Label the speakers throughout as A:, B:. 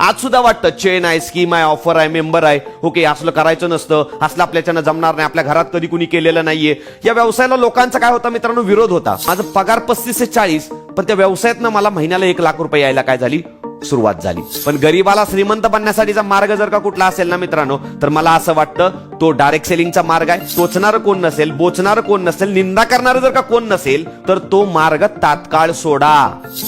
A: आज सुद्धा वाटतं चेन आहे स्कीम आहे ऑफर आहे मेंबर आहे. ओके असलं करायचं नसतं असलं आपल्याच्यानं जमणार नाही आपल्या घरात कधी कुणी केलेलं नाहीये. या व्यवसायाला लोकांचा काय होता मित्रांनो? विरोध होता. माझा पगार पस्तीस ते चाळीस पण त्या व्यवसायातनं मला महिन्याला एक लाख रुपये यायला काय झाली? सुरुवात झाली. पण गरीबाला श्रीमंत बनण्यासाठीचा मार्ग जर का कुठला असेल ना मित्रांनो तर मला असं वाटतं तो डायरेक्ट सेलिंगचा मार्ग आहे. सोचणार कोण नसेल बोचणार कोण नसेल निंदा करणार जर का कोण नसेल तर तो मार्ग तात्काळ सोडा.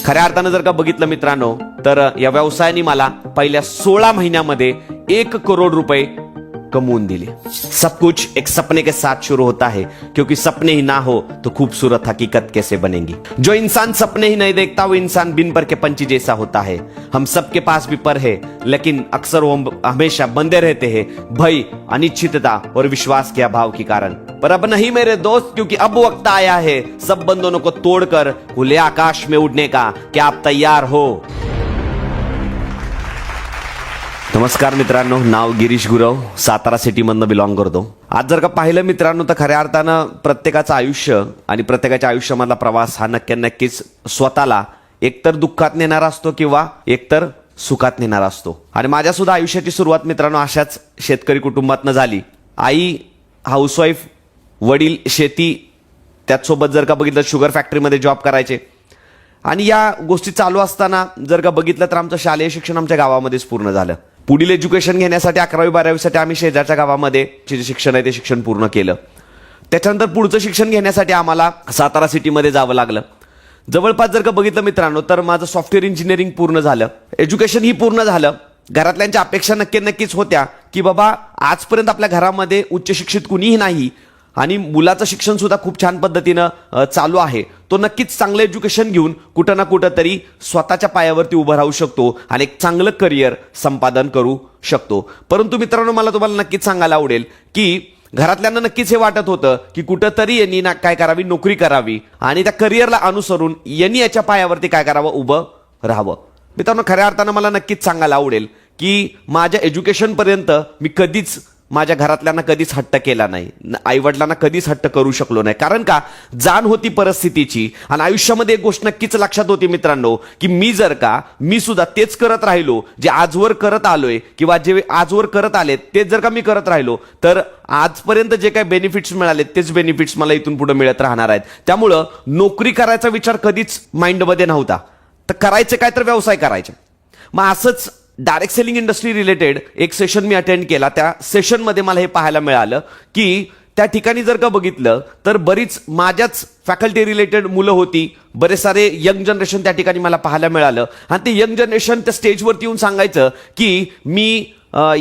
A: खऱ्या अर्थानं जर का बघितलं मित्रांनो तर या व्यवसायाने मला पहिल्या सोळा महिन्यामध्ये एक करोड रुपये कमवून दिले। सब कुछ एक सपने के साथ शुरू होता है। क्योंकि सपने ही ना हो तो खूबसूरत हकीकत कैसे बनेगी? जो इंसान सपने ही नहीं देखता, वो इंसान बिन पर के पंछी जैसा होता है। हम सबके पास भी पर है, लेकिन अक्सर वो हमेशा बंधे रहते हैं। भय, अनिश्चितता और विश्वास के अभाव के कारण। पर अब नहीं मेरे दोस्त, क्योंकि अब वक्त आया है। सब बंधनों को तोड़कर खुले आकाश में उड़ने का। क्या आप तैयार हो? नमस्कार मित्रांनो नाव गिरीश गुरव सातारा सिटीमधनं बिलॉंग करतो. आज जर का पाहिलं मित्रांनो तर खऱ्या अर्थानं प्रत्येकाचं आयुष्य आणि प्रत्येकाच्या आयुष्यामधला प्रवास हा नक्की नक्कीच स्वतःला एकतर दुःखात नेणारा असतो किंवा एकतर सुखात नेणारा असतो. आणि माझ्या सुद्धा आयुष्याची सुरुवात मित्रांनो अशाच शेतकरी कुटुंबातनं झाली. आई हाऊसवाईफ वडील शेती त्याचसोबत जर का बघितलं शुगर फॅक्टरीमध्ये जॉब करायचे. आणि या गोष्टी चालू असताना जर का बघितलं तर आमचं शालेय शिक्षण आमच्या गावामध्येच पूर्ण झालं. पुढील एज्युकेशन घेण्यासाठी अकरावी बारावीसाठी आम्ही शेजारच्या गावामध्ये जे शिक्षण आहे ते शिक्षण पूर्ण केलं. त्याच्यानंतर पुढचं शिक्षण घेण्यासाठी आम्हाला सातारा सिटीमध्ये जावं लागलं. जवळपास जर का बघितलं मित्रांनो तर माझं सॉफ्टवेअर इंजिनिअरिंग पूर्ण झालं. एज्युकेशन ही पूर्ण झालं. घरातल्यांच्या अपेक्षा नक्की नक्कीच होत्या की बाबा आजपर्यंत आपल्या घरामध्ये उच्च शिक्षित कुणीही नाही. आणि मुलाचं शिक्षण सुद्धा खूप छान पद्धतीनं चालू आहे. तो नक्कीच चांगलं एज्युकेशन घेऊन कुठं ना कुठं तरी स्वतःच्या पायावरती उभं राहू शकतो आणि एक चांगलं करिअर संपादन करू शकतो. परंतु मित्रांनो मला तुम्हाला नक्कीच सांगायला आवडेल की घरातल्यांना नक्कीच हे वाटत होतं की कुठंतरी यांनी ना काय करावी? नोकरी करावी आणि त्या करिअरला अनुसरून यांनी याच्या पायावरती काय करावं? उभं राहावं. मित्रांनो खऱ्या अर्थानं मला नक्कीच सांगायला आवडेल की माझ्या एज्युकेशनपर्यंत मी कधीच माझ्या घरातल्यांना कधीच हट्ट केला नाही. आईवडिलांना कधीच हट्ट करू शकलो नाही. कारण का? जाण होती परिस्थितीची आणि आयुष्यामध्ये एक गोष्ट नक्कीच लक्षात होती मित्रांनो की मी जर का मी सुद्धा तेच करत राहिलो जे आजवर करत आलोय किंवा जे आजवर करत आले तेच जर का मी करत राहिलो तर आजपर्यंत जे काही बेनिफिट्स मिळाले तेच बेनिफिट्स मला इथून पुढे मिळत राहणार आहेत. त्यामुळं नोकरी करायचा विचार कधीच माइंडमध्ये नव्हता. तर करायचं काय तर व्यवसाय करायचे. मग असंच डायरेक्ट सेलिंग इंडस्ट्री रिलेटेड एक सेशन मी अटेंड केला. त्या सेशनमध्ये मला हे पाहायला मिळालं की त्या ठिकाणी जर का बघितलं तर बरीच माझ्याच फॅकल्टी रिलेटेड मुलं होती. बरेच सारे यंग जनरेशन त्या ठिकाणी मला पाहायला मिळालं. आणि ते यंग जनरेशन त्या स्टेजवरती येऊन सांगायचं की मी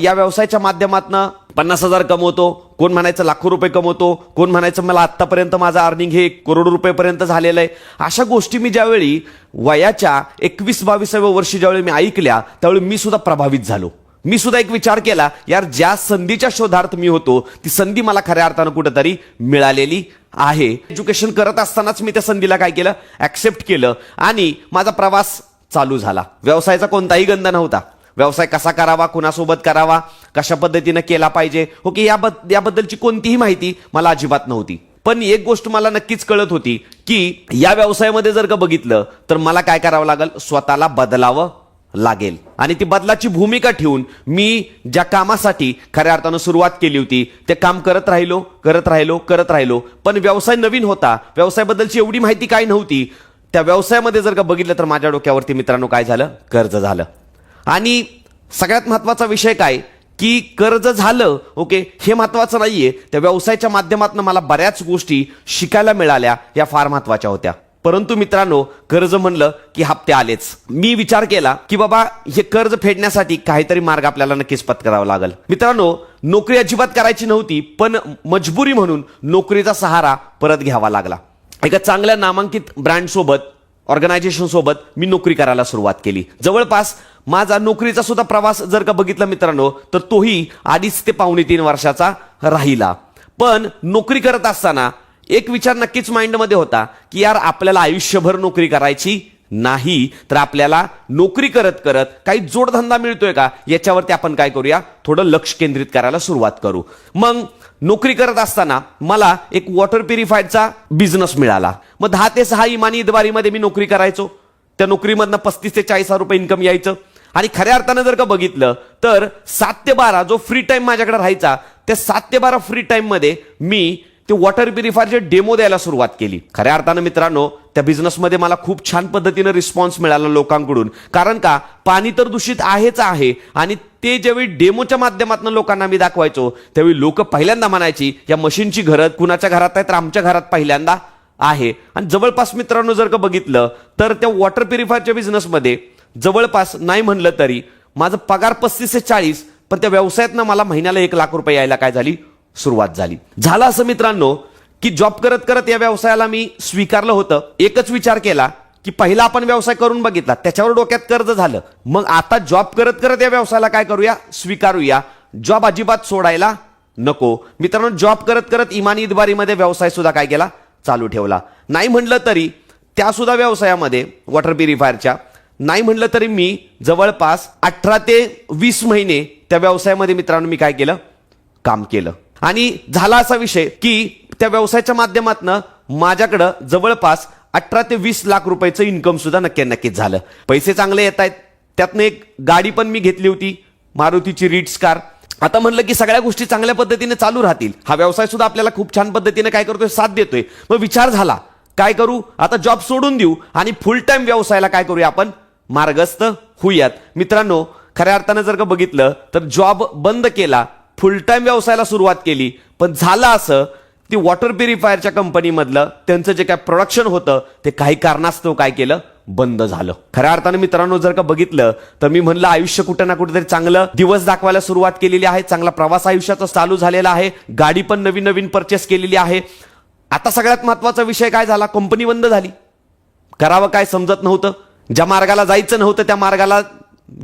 A: या व्यवसायाच्या माध्यमातनं पन्नास हजार कमवतो कोण म्हणायचं लाखो रुपये कमवतो? कोण म्हणायचं मला आत्तापर्यंत माझं अर्निंग हे करोड रुपयेपर्यंत झालेलं आहे? अशा गोष्टी मी ज्यावेळी वयाच्या एकवीस बावीसाव्या वर्षी ज्यावेळी मी ऐकल्या त्यावेळी मी सुद्धा प्रभावित झालो. मी सुद्धा एक विचार केला यार ज्या संधीच्या शोधार्थ मी होतो ती संधी मला खऱ्या अर्थानं कुठेतरी मिळालेली आहे. एज्युकेशन करत असतानाच मी त्या संधीला काय केलं? ऍक्सेप्ट केलं आणि माझा प्रवास चालू झाला. व्यवसायाचा कोणताही गंध नव्हता. व्यवसाय कसा करावा कुणासोबत करावा कशा पद्धतीनं केला पाहिजे? हो ओके याबद्द याबद्दलची कोणतीही माहिती मला अजिबात नव्हती. पण एक गोष्ट मला नक्कीच कळत होती की या व्यवसायामध्ये जर का बघितलं तर मला काय करावं लागेल? स्वतःला बदलावं लागेल. आणि ती बदलाची भूमिका ठेवून मी ज्या कामासाठी खऱ्या अर्थानं सुरुवात केली होती ते काम करत राहिलो करत राहिलो करत राहिलो. पण व्यवसाय नवीन होता. व्यवसायाबद्दलची एवढी माहिती काय नव्हती. त्या व्यवसायामध्ये जर का बघितलं तर माझ्या डोक्यावरती मित्रांनो काय झालं? कर्ज झालं. आणि सगळ्यात महत्त्वाचा विषय काय? की कर्ज झालं ओके हे महत्वाचं नाहीये. त्या व्यवसायाच्या माध्यमातून मला बऱ्याच गोष्टी शिकायला मिळाल्या या फार महत्त्वाच्या होत्या. परंतु मित्रांनो कर्ज म्हणलं की हप्ते आलेच. मी विचार केला की बाबा हे कर्ज फेडण्यासाठी काहीतरी मार्ग आपल्याला नक्कीच पत्करावा लागेल. मित्रांनो नोकरी अजिबात करायची नव्हती पण मजबुरी म्हणून नोकरीचा सहारा परत घ्यावा लागला. एका चांगल्या नामांकित ब्रँड सोबत ऑर्गनायझेशन सोबत मी नोकरी करायला सुरुवात केली. जवळपास माझा नोकरीचा सुद्धा प्रवास जर का बघितला मित्रांनो तर तोही अडीच ते पावणे तीन वर्षाचा राहिला. पण नोकरी करत असताना एक विचार नक्कीच माइंडमध्ये होता की यार आपल्याला आयुष्यभर नोकरी करायची नाही तर आपल्याला नोकरी करत करत काही जोडधंदा मिळतोय का? याच्यावरती आपण काय करूया? थोडं लक्ष केंद्रित करायला सुरुवात करू. मग नोकरी करत असताना मला एक वॉटर प्युरिफायरचा बिझनेस मिळाला. मग दहा ते सहा इमानी इतबारीमध्ये मी नोकरी करायचो. त्या नोकरीमधनं पस्तीस ते चाळीस हजार रुपये इन्कम यायचं. आणि खऱ्या अर्थानं जर का बघितलं तर सात ते बारा जो फ्री टाईम माझ्याकडे राहायचा त्या सात ते बारा फ्री टाईममध्ये मी ते वॉटर प्युरिफायरचे डेमो द्यायला सुरुवात केली. खऱ्या अर्थानं मित्रांनो त्या बिझनेसमध्ये मला खूप छान पद्धतीनं रिस्पॉन्स मिळाला लोकांकडून. कारण का पाणी तर दूषित आहेच आहे आणि ते ज्यावेळी डेमोच्या माध्यमातून लोकांना मी दाखवायचो त्यावेळी लोक पहिल्यांदा म्हणायची या मशीनची घरं कुणाच्या घरात आहे तर आमच्या घरात पहिल्यांदा आहे. आणि जवळपास मित्रांनो जर का बघितलं तर त्या वॉटर प्युरिफायरच्या बिझनेसमध्ये जवळपास नाही म्हणलं तरी माझं पगार पस्तीस ते चाळीस पण त्या व्यवसायातनं मला महिन्याला एक लाख रुपये यायला काय झाली? सुरुवात झाली. झालं असं मित्रांनो की जॉब करत करत या व्यवसायाला मी स्वीकारलं होतं. एकच विचार केला की पहिला आपण व्यवसाय करून बघितला त्याच्यावर डोक्यात कर्ज झालं. मग आता जॉब करत करत या व्यवसायाला काय करूया? स्वीकारूया. जॉब अजिबात सोडायला नको. मित्रांनो जॉब करत करत इमानी इतबारीमध्ये व्यवसाय सुद्धा काय केला? चालू ठेवला. नाही म्हणलं तरी त्या सुद्धा व्यवसायामध्ये वॉटर प्युरिफायरच्या नाही म्हणलं तरी मी जवळपास अठरा ते वीस महिने त्या व्यवसायामध्ये मित्रांनो मी काय केलं? काम केलं. आणि झाला असा विषय की त्या व्यवसायाच्या माध्यमातनं माझ्याकडं जवळपास अठरा ते वीस लाख रुपयाचं इन्कम सुद्धा नक्की नक्कीच झालं. पैसे चांगले येत आहेत. त्यातनं एक गाडी पण मी घेतली होती मारुतीची रीड्स कार आता म्हणलं की सगळ्या गोष्टी चांगल्या पद्धतीने चालू राहतील. हा व्यवसाय सुद्धा आपल्याला खूप छान पद्धतीने काय करतोय? साथ देतोय. मग विचार झाला काय करू? आता जॉब सोडून देऊ आणि फुल टाइम व्यवसायाला काय करूया आपण? मार्गस्थ होऊयात. मित्रांनो खऱ्या अर्थानं जर का बघितलं तर जॉब बंद केला फुल टाईम व्यवसायाला सुरुवात केली. पण झालं असं ती वॉटर प्युरिफायरच्या कंपनीमधलं त्यांचं जे काय प्रोडक्शन होतं ते काही कारणास्तव काय केलं? बंद झालं. खऱ्या अर्थानं मित्रांनो जर का बघितलं तर मी म्हणलं आयुष्य कुठं ना कुठेतरी चांगलं दिवस दाखवायला सुरुवात केलेली आहे. चांगला प्रवास आयुष्याचा चालू झालेला आहे. गाडी पण नवीन नवीन परचेस केलेली आहे. आता सगळ्यात महत्त्वाचा विषय काय झाला? कंपनी बंद झाली. करावं काय समजत नव्हतं. ज्या मार्गाला जायचं नव्हतं त्या मार्गाला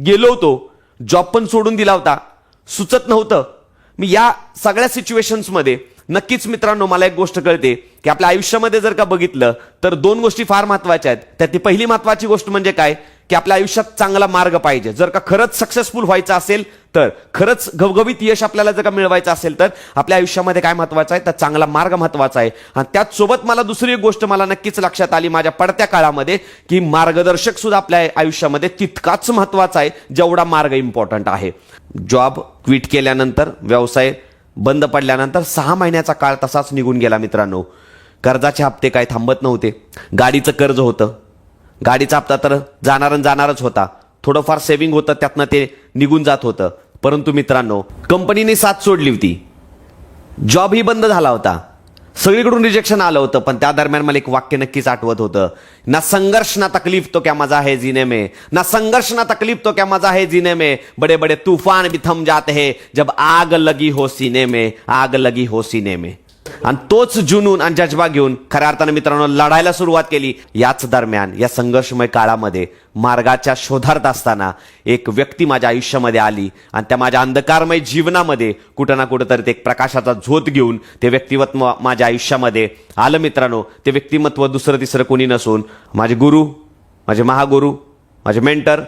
A: गेलो होतो. जॉब पण सोडून दिला होता. सुचत नव्हतं. मी या सगळ्या सिच्युएशन्समध्ये नक्कीच मित्रांनो मला एक गोष्ट कळते की आपल्या आयुष्यामध्ये जर का बघितलं तर दोन गोष्टी फार महत्त्वाच्या आहेत. त्यातली पहिली महत्वाची गोष्ट म्हणजे काय? की आपल्या आयुष्यात चांगला मार्ग पाहिजे. जर का खरंच सक्सेसफुल व्हायचं असेल तर खरंच घवघवीत यश आपल्याला जर का मिळवायचं असेल तर आपल्या आयुष्यामध्ये काय महत्वाचं आहे? तर चांगला मार्ग महत्त्वाचा आहे. आणि त्याचसोबत मला दुसरी एक गोष्ट मला नक्कीच लक्षात आली माझ्या पडत्या काळामध्ये की मार्गदर्शक सुद्धा आपल्या आयुष्यामध्ये तितकाच महत्त्वाचा आहे जेवढा मार्ग इम्पॉर्टंट आहे. जॉब क्विट केल्यानंतर व्यवसाय बंद पडल्यानंतर सहा महिन्याचा काळ तसाच निघून गेला मित्रांनो. कर्जाचे हप्ते काय थांबत नव्हते. गाडीचं कर्ज होतं. गाडीचा हप्ता तर जाणार आणि जाणारच होता. थोडंफार सेव्हिंग होतं त्यातनं ते निघून जात होतं. परंतु मित्रांनो कंपनीने साथ सोडली होती. जॉबही बंद झाला होता. सगळीकडून रिजेक्शन आलं होतं पण त्या दरम्यान मला एक वाक्य नक्कीच आठवत होतं. ना संघर्ष ना तकलीफ तो क्या मजा है जीने में. ना संघर्ष ना तकलीफ तो क्या मजा है जीने में. बड़े बड़े तूफान भी थम जाते हैं जब आग लगी हो सीने में आग लगी हो सीने में. आणि तोच जुनून आणि जज्बा घेऊन खऱ्या अर्थानं मित्रांनो लढायला सुरुवात केली. याच दरम्यान या संघर्षमय काळामध्ये मार्गाच्या शोधार्थ असताना एक व्यक्ती माझ्या आयुष्यामध्ये आली आणि त्या माझ्या अंधकारमय जीवनामध्ये कुठं ना कुठं तरी ते एक प्रकाशाचा झोत घेऊन ते व्यक्तिमत्व माझ्या आयुष्यामध्ये आलं मित्रांनो. ते व्यक्तिमत्व दुसरं तिसरं कोणी नसून माझे गुरु माझे महागुरु माझे mentor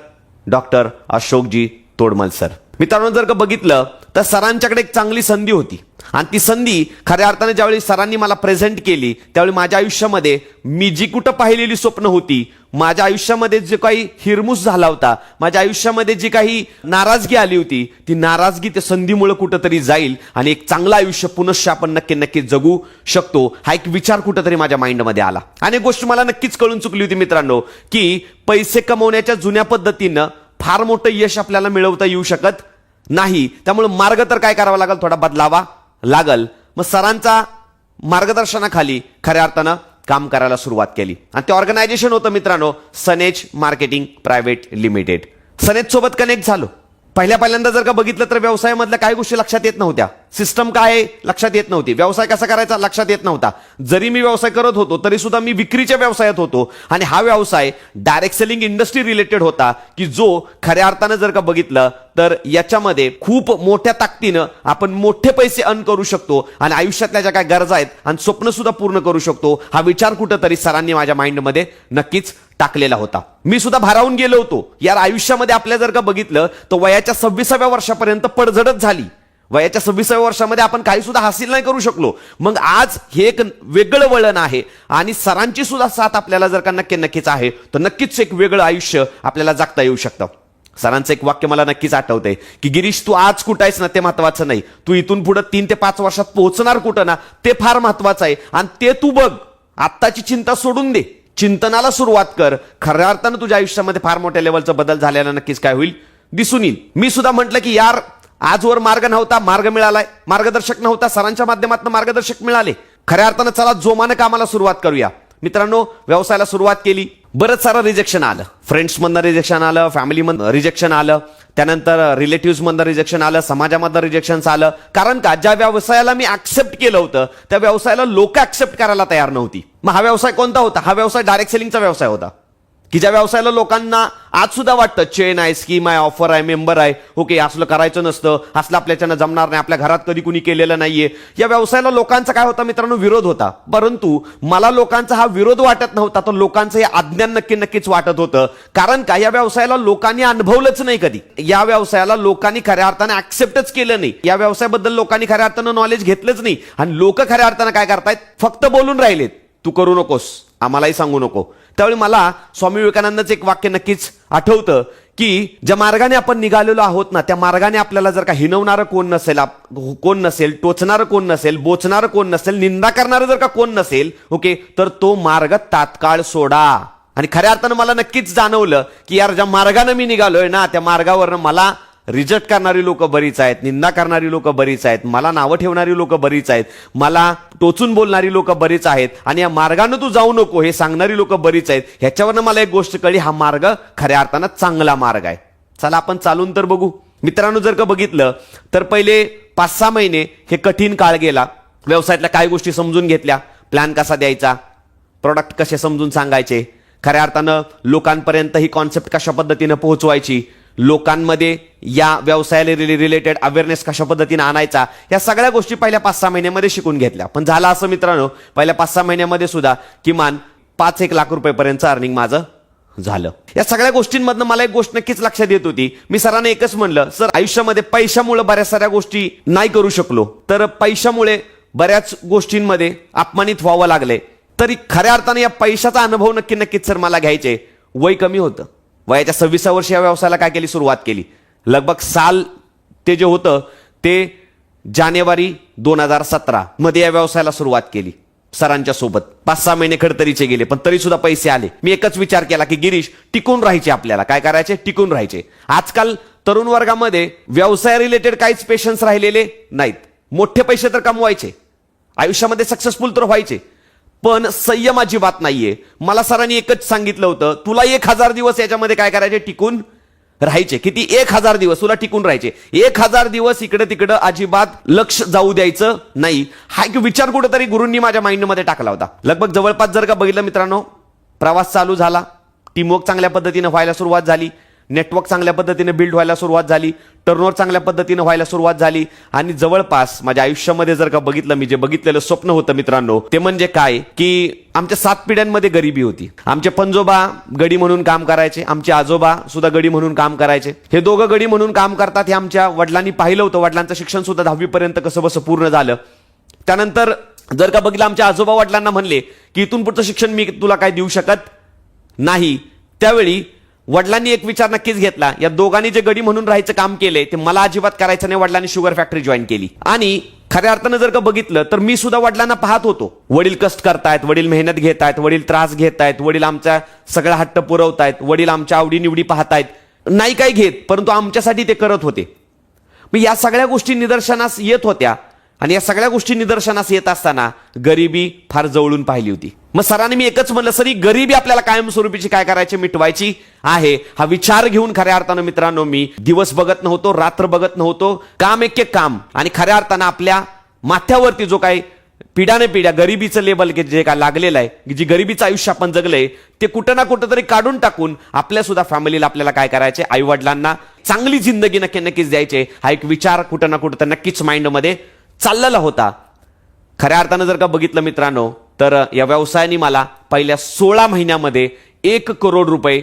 A: doctor Ashokji Todmal sir. मित्रांनो जर का बघितलं तर सरांच्याकडे एक चांगली संधी होती. आणि ती संधी खऱ्या अर्थाने ज्यावेळी सरांनी मला प्रेझेंट केली त्यावेळी माझ्या आयुष्यामध्ये मी जी कुठं पाहिलेली स्वप्न होती माझ्या आयुष्यामध्ये जे काही हिरमुस झाला होता माझ्या आयुष्यामध्ये जी काही नाराजगी आली होती ती नाराजगी त्या संधीमुळे कुठंतरी जाईल आणि एक चांगलं आयुष्य पुनश्च आपण नक्की नक्की जगू शकतो हा एक विचार कुठंतरी माझ्या माइंडमध्ये आला. आणि एक गोष्ट मला नक्कीच कळून चुकली होती मित्रांनो की पैसे कमवण्याच्या जुन्या पद्धतीनं फार मोठं यश आपल्याला मिळवता येऊ शकत नाही. त्यामुळे मार्ग तर काय करावा लागेल? थोडा बदलावा. लागल. मग सरांचा मार्गदर्शनाखाली खऱ्या अर्थानं काम करायला सुरुवात केली. आणि ते ऑर्गनायझेशन होतं मित्रांनो Sanej marketing private limited Sanej सोबत कनेक्ट झालो. पहिल्या पहिल्यांदा जर का बघितलं तर व्यवसायामधल्या काही गोष्टी लक्षात येत नव्हत्या. सिस्टम काय आहे? लक्षात येत नव्हती. व्यवसाय कसा करायचा? लक्षात येत नव्हता. जरी मी व्यवसाय करत होतो तरी सुद्धा मी विक्रीच्या व्यवसायात होतो. आणि हा व्यवसाय डायरेक्ट सेलिंग इंडस्ट्री रिलेटेड होता की जो खऱ्या अर्थानं जर का बघितलं तर याच्यामध्ये खूप मोठ्या ताकदीनं आपण मोठे पैसे अर्न करू शकतो आणि आयुष्यातल्या ज्या काय गरजा आहेत आणि स्वप्न सुद्धा पूर्ण करू शकतो हा विचार कुठंतरी सरांनी माझ्या माइंडमध्ये नक्कीच टाकलेला होता. मी सुद्धा भारावून गेलो होतो. यार आयुष्यामध्ये आपल्या जर का बघितलं तर वयाच्या सव्वीसाव्या वर्षापर्यंत पडझडच झाली. वयाच्या सव्वीसाव्या वर्षामध्ये आपण काही सुद्धा हासिल नाही करू शकलो. मग आज हे एक वेगळं वळण आहे आणि सरांची सुद्धा साथ आपल्याला जर का नक्की नक्कीच आहे तर नक्कीच एक वेगळं आयुष्य आपल्याला जागता येऊ शकतं. सरांचं एक वाक्य मला नक्कीच आठवतंय की गिरीश तू आज कुठं आहेस ना ते महत्वाचं नाही. तू इथून पुढे तीन ते पाच वर्षात पोहोचणार कुठं ना ते फार महत्वाचं आहे. आणि ते तू बघ. आत्ताची चिंता सोडून दे. चिंतनाला सुरुवात कर. खऱ्या अर्थानं तुझ्या आयुष्यामध्ये फार मोठ्या लेवलचा बदल झालेला नक्कीच काय होईल? दिसून येईल. मी सुद्धा म्हटलं की यार आजवर मार्ग नव्हता मार्ग मिळालाय. मार्गदर्शक नव्हता सरांच्या माध्यमातून मार्गदर्शक मिळाले. खऱ्या अर्थानं चला जोमानं कामाला सुरुवात करूया. मित्रांनो व्यवसायाला सुरुवात केली. बरंच सारं रिजेक्शन आलं. फ्रेंड्समधनं रिजेक्शन आलं फॅमिलीमधनं रिजेक्शन आलं त्यानंतर रिलेटिव्हमधनं रिजेक्शन आलं समाजामधनं रिजेक्शन आलं. कारण का ज्या व्यवसायाला मी ऍक्सेप्ट केलं होतं त्या व्यवसायाला लोक ऍक्सेप्ट करायला तयार नव्हती. मग हा व्यवसाय कोणता होता? हा व्यवसाय डायरेक्ट सेलिंगचा व्यवसाय होता. की ज्या व्यवसायाला लोकांना आज सुद्धा वाटतं चेन आहे स्कीम आहे ऑफर आहे मेंबर आहे ओके असलं करायचं नसतं असलं आपल्याच्यानं जमणार नाही आपल्या घरात कधी कुणी केलेलं नाहीये. या व्यवसायाला लोकांचा काय होता मित्रांनो? विरोध होता. परंतु मला लोकांचा हा विरोध वाटत नव्हता तर लोकांचं हे अज्ञान नक्की नक्कीच वाटत होतं. कारण का? या व्यवसायाला लोकांनी अनुभवलंच नाही कधी. या व्यवसायाला लोकांनी खऱ्या अर्थाने ऍक्सेप्टच केलं नाही. या व्यवसायाबद्दल लोकांनी खऱ्या अर्थानं नॉलेज घेतलंच नाही. आणि लोक खऱ्या अर्थानं काय करतायत? फक्त बोलून राहिलेत. तू करू नकोस आम्हालाही सांगू नको. त्यावेळी मला स्वामी विवेकानंदच एक वाक्य नक्कीच आठवतं की ज्या मार्गाने आपण निघालेलो आहोत ना त्या मार्गाने आपल्याला जर का हिनवणारं कोण नसेल कोण नसेल टोचणारं कोण नसेल बोचणारं कोण नसेल निंदा करणारं जर का कोण नसेल ओके तर तो मार्ग तात्काळ सोडा. आणि खऱ्या अर्थानं मला नक्कीच जाणवलं की यार ज्या मार्गानं मी निघालोय ना त्या मार्गावरनं मला रिजेक्ट करणारी लोक बरीच आहेत निंदा करणारी लोक बरीच आहेत मला नावं ठेवणारी लोक बरीच आहेत मला टोचून बोलणारी लोक बरीच आहेत आणि या मार्गानं तू जाऊ नको हे सांगणारी लोक बरीच आहेत. ह्याच्यावरनं मला एक गोष्ट कळली हा मार्ग खऱ्या अर्थानं चांगला मार्ग आहे. चला आपण चालून तर बघू. मित्रांनो जर का बघितलं तर पहिले पाच सहा महिने हे कठीण काळ गेला. व्यवसायातल्या काही गोष्टी समजून घेतल्या. प्लॅन कसा द्यायचा? प्रॉडक्ट कसे समजून सांगायचे? खऱ्या अर्थानं लोकांपर्यंत ही कॉन्सेप्ट कशा पद्धतीनं पोहोचवायची? लोकांमध्ये या व्यवसायाला रिलेटेड अवेअरनेस कशा पद्धतीने आणायचा या सगळ्या गोष्टी पहिल्या पाच सहा महिन्यामध्ये शिकून घेतल्या. पण झालं असं मित्रांनो पहिल्या पाच सहा महिन्यामध्ये सुद्धा किमान पाच एक लाख रुपयेपर्यंत अर्निंग माझं झालं. या सगळ्या गोष्टींमधनं मला एक गोष्ट नक्कीच लक्षात येत होती. मी सरांना एकच म्हणलं सर आयुष्यामध्ये पैशामुळे बऱ्याच साऱ्या गोष्टी नाही करू शकलो. तर पैशामुळे बऱ्याच गोष्टींमध्ये अपमानित व्हावं लागले. तरी खऱ्या अर्थाने या पैशाचा अनुभव नक्की नक्कीच सर मला घ्यायचे. वय कमी होतं. वयाच्या सव्वीसा वर्षी या व्यवसायाला काय केली? सुरुवात केली. लगभग साल ते जे होतं ते जानेवारी दोन हजार सतरा मध्ये या व्यवसायाला सुरुवात केली सरांच्या सोबत. पाच सहा महिने खडतरीचे गेले पण तरी सुद्धा पैसे आले. मी एकच विचार केला की गिरीश टिकून राहायचे आपल्याला. काय करायचे? टिकून राहायचे. आजकाल तरुण वर्गामध्ये व्यवसाय रिलेटेड काहीच पेशन्स राहिलेले नाहीत. मोठे पैसे तर कमवायचे. आयुष्यामध्ये सक्सेसफुल तर व्हायचे. पण संयम अजिबात नाहीये. मला सरांनी एकच सांगितलं होतं तुला एक हजार दिवस याच्यामध्ये काय करायचे? टिकून राहायचे. किती? एक हजार दिवस. तुला टिकून राहायचे. एक हजार दिवस इकडे तिकडं अजिबात लक्ष जाऊ द्यायचं नाही. हा एक विचार कुठेतरी गुरूंनी माझ्या माइंडमध्ये टाकला होता. लगभग जवळपास जर का बघितलं मित्रांनो प्रवास चालू झाला. टीमवर्क चांगल्या पद्धतीनं व्हायला सुरुवात झाली. नेटवर्क चांगल्या पद्धतीने बिल्ड व्हायला सुरुवात झाली. टर्नओव्हर चांगल्या पद्धतीने व्हायला सुरुवात झाली. आणि जवळपास माझ्या आयुष्यामध्ये जर का बघितलं मी जे बघितलेलं स्वप्न होतं मित्रांनो ते म्हणजे काय? की आमच्या सात पिढ्यांमध्ये गरिबी होती. आमचे पंजोबा गडी म्हणून काम करायचे. आमचे आजोबा सुद्धा गडी म्हणून काम करायचे. हे दोघं गडी म्हणून काम करतात हे आमच्या वडिलांनी पाहिलं होतं. वडिलांचं शिक्षण सुद्धा दहावीपर्यंत कसं बसं पूर्ण झालं. त्यानंतर जर का बघितलं आमच्या आजोबा वडिलांना म्हणले की इथून पुढचं शिक्षण मी तुला काय देऊ शकत नाही? त्यावेळी वडिलांनी एक विचार नक्कीच घेतला. या दोघांनी जे गडी म्हणून राहायचं काम केले ते मला अजिबात करायचं नाही वडिलांनी शुगर फॅक्टरी जॉईन केली. आणि खऱ्या अर्थानं जर का बघितलं तर मी सुद्धा वडिलांना पाहत होतो. वडील कष्ट करतायत वडील मेहनत घेत आहेत वडील त्रास घेत आहेत वडील आमचा सगळा हट्ट पुरवतायत वडील आमच्या आवडीनिवडी पाहतायत. नाही काय घेत परंतु आमच्यासाठी ते करत होते. मग या सगळ्या गोष्टी निदर्शनास येत होत्या. आणि या सगळ्या गोष्टी निदर्शनास येत असताना गरिबी फार जवळून पाहिली होती. मग सरांनी मी एकच म्हणलं सर गरिबी आपल्याला कायमस्वरूपीची काय करायची? मिटवायची आहे. हा विचार घेऊन खऱ्या अर्थानं मित्रांनो मी दिवस बघत नव्हतो रात्र बघत नव्हतो काम एक एक काम. आणि खऱ्या अर्थानं आपल्या माथ्यावरती जो काही पिढ्याने पिढ्या गरिबीचं लेबल जे काय लागलेलं आहे जी गरिबीचं आयुष्य आपण जगलंय ते कुठं ना कुठं तरी काढून टाकून आपल्या सुद्धा फॅमिलीला आपल्याला काय करायचे? आई वडिलांना चांगली जिंदगी नक्की नक्कीच द्यायचे. हा एक विचार कुठं ना कुठं तर नक्कीच माइंडमध्ये चाललेला होता. खऱ्या अर्थानं जर का बघितलं मित्रांनो तर या व्यवसायाने मला पहिल्या सोळा महिन्यामध्ये एक करोड रुपये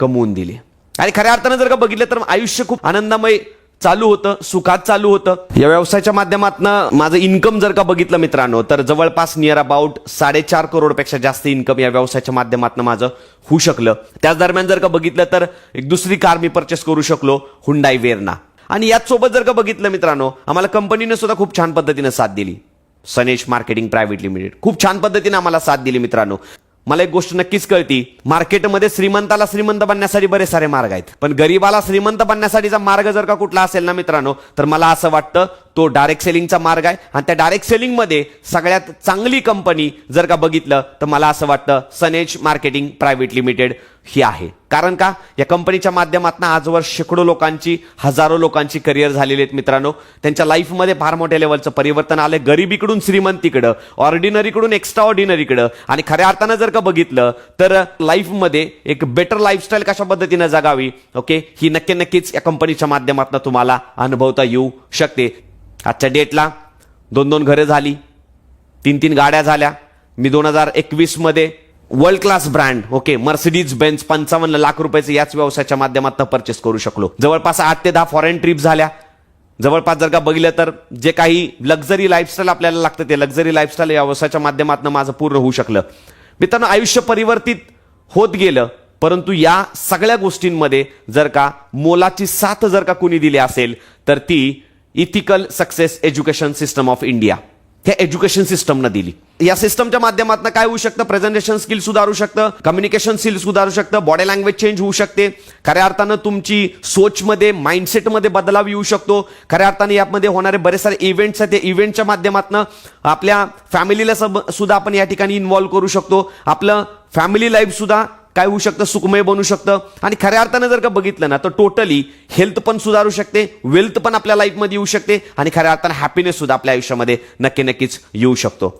A: कमवून दिले. आणि खऱ्या अर्थानं जर का बघितलं तर आयुष्य खूप आनंदमय चालू होतं सुखात चालू होतं. या व्यवसायाच्या माध्यमातून माझं इन्कम जर का बघितलं मित्रांनो तर जवळपास नियर अबाउट साडेचार करोडपेक्षा जास्त इन्कम या व्यवसायाच्या माध्यमातून माझं होऊ शकलं. त्याच दरम्यान जर का बघितलं तर एक दुसरी कार मी परचेस करू शकलो हुंडाई वेरना आणि याच सोबत जर का बघितलं मित्रांनो आम्हाला कंपनीने सुद्धा खूप छान पद्धतीनं साथ दिली. Sanesh marketing private limited. खूप छान पद्धतीने आम्हाला साथ दिली मित्रांनो. मला एक गोष्ट नक्कीच कळती मार्केटमध्ये श्रीमंताला श्रीमंत बनण्यासाठी बरेच सारे मार्ग आहेत. पण गरीबाला श्रीमंत बनण्यासाठीचा मार्ग जर का कुठला असेल ना मित्रांनो तर मला असं वाटतं तो डायरेक्ट सेलिंगचा मार्ग आहे. आणि त्या डायरेक्ट सेलिंगमध्ये सगळ्यात चांगली कंपनी जर का बघितलं तर मला असं वाटतं सनेज मार्केटिंग प्रायव्हेट लिमिटेड ही आहे. कारण का? या कंपनीच्या माध्यमातून आजवर शेकडो लोकांची हजारो लोकांची करिअर झालेली आहेत मित्रांनो. त्यांच्या लाईफमध्ये फार मोठ्या लेवलचं परिवर्तन आलंय. गरिबीकडून श्रीमंतीकडं ऑर्डिनरीकडून एक्स्ट्रा ऑर्डिनरीकडं आणि खऱ्या अर्थानं जर का बघितलं तर लाईफमध्ये एक बेटर लाईफस्टाईल कशा पद्धतीनं जगावी ओके ही नक्की नक्कीच या कंपनीच्या माध्यमातून तुम्हाला अनुभवता येऊ शकते. आजच्या डेटला दोन दोन घरं झाली. तीन तीन गाड्या झाल्या. मी दोन हजार एकवीसमध्ये world class brand okay Mercedes Benz पंचावन्न लाख रुपयाचे याच व्यवसायाच्या माध्यमातून परचेस करू शकलो. जवळपास आठ ते दहा फॉरेन ट्रिप झाल्या. जवळपास जर का बघितलं तर जे काही लक्झरी लाईफस्टाईल आपल्याला लागतं ते लक्झरी लाईफस्टाईल या व्यवसायाच्या माध्यमातून माझं पूर्ण होऊ शकलं. मित्रांनो आयुष्य परिवर्तित होत गेलं परंतु या सगळ्या गोष्टींमध्ये जर का मोलाची साथ जर का कुणी दिली असेल तर ती ethical success education system of India ह्या एज्युकेशन सिस्टमनं दिली. या सिस्टमच्या माध्यमातून काय होऊ शकतं? प्रेझेंटेशन स्किल सुधारू शकतं. कम्युनिकेशन स्किल सुधारू शकतं. बॉडी लँग्वेज चेंज होऊ शकते. खऱ्या अर्थानं तुमची सोचमध्ये माइंडसेटमध्ये बदलाव येऊ शकतो. खऱ्या अर्थाने यामध्ये होणारे बरेच सारे इव्हेंट्स आहेत. त्या इव्हेंटच्या माध्यमातून आपल्या फॅमिलीला सब- सुद्धा आपण या ठिकाणी इन्व्हॉल्व्ह करू शकतो. आपलं फॅमिली लाईफ सुद्धा काय होऊ शकतं? सुखमय बनू शकतं. आणि खऱ्या अर्थानं जर का बघितलं ना तर टोटली हेल्थ पण सुधारू शकते वेल्थ पण आपल्या लाईफमध्ये येऊ शकते आणि खऱ्या अर्थानं हॅपीनेस सुद्धा आपल्या आयुष्यामध्ये नक्की नक्कीच येऊ शकतो.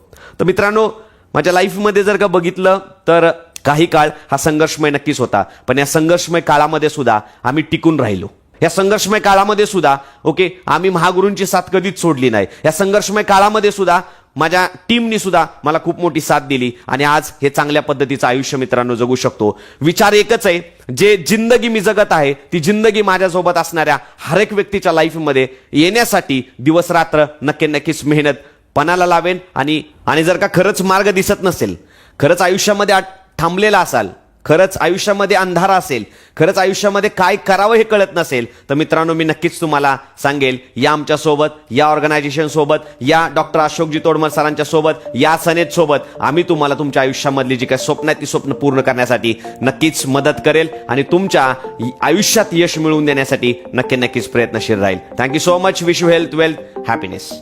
A: तर मित्रांनो माझ्या लाईफमध्ये जर का बघितलं तर काही काळ हा संघर्षमय नक्कीच होता. पण या संघर्षमय काळामध्ये सुद्धा आम्ही टिकून राहिलो. या संघर्षमय काळामध्ये सुद्धा ओके आम्ही महागुरूंची साथ कधीच सोडली नाही. या संघर्षमय काळामध्ये सुद्धा माझ्या टीमनी सुद्धा मला खूप मोठी साथ दिली आणि आज हे चांगल्या पद्धतीचं आयुष्य मित्रांनो जगू शकतो. विचार एकच आहे जे जिंदगी मी जगत आहे ती जिंदगी माझ्यासोबत असणाऱ्या हर एक व्यक्तीच्या लाईफमध्ये येण्यासाठी दिवस रात्र नक्की नक्कीच मेहनत पणाला लावेन आणि आणि जर का खरंच मार्ग दिसत नसेल खरंच आयुष्यामध्ये थांबलेला असाल खरंच आयुष्यामध्ये अंधार असेल खरंच आयुष्यामध्ये काय करावं हे कळत नसेल तर मित्रांनो मी नक्कीच तुम्हाला सांगेल या आमच्यासोबत या ऑर्गनायझेशन सोबत या डॉक्टर अशोकजी तोडमल सरांच्या सोबत या सनेत सोबत आम्ही तुम्हाला तुमच्या आयुष्यामधली जी काही स्वप्न आहेत ती स्वप्न पूर्ण करण्यासाठी नक्कीच मदत करेल आणि तुमच्या आयुष्यात यश मिळवून देण्यासाठी नक्की नक्कीच प्रयत्नशील राहील. Thank you so much wish you health wealth happiness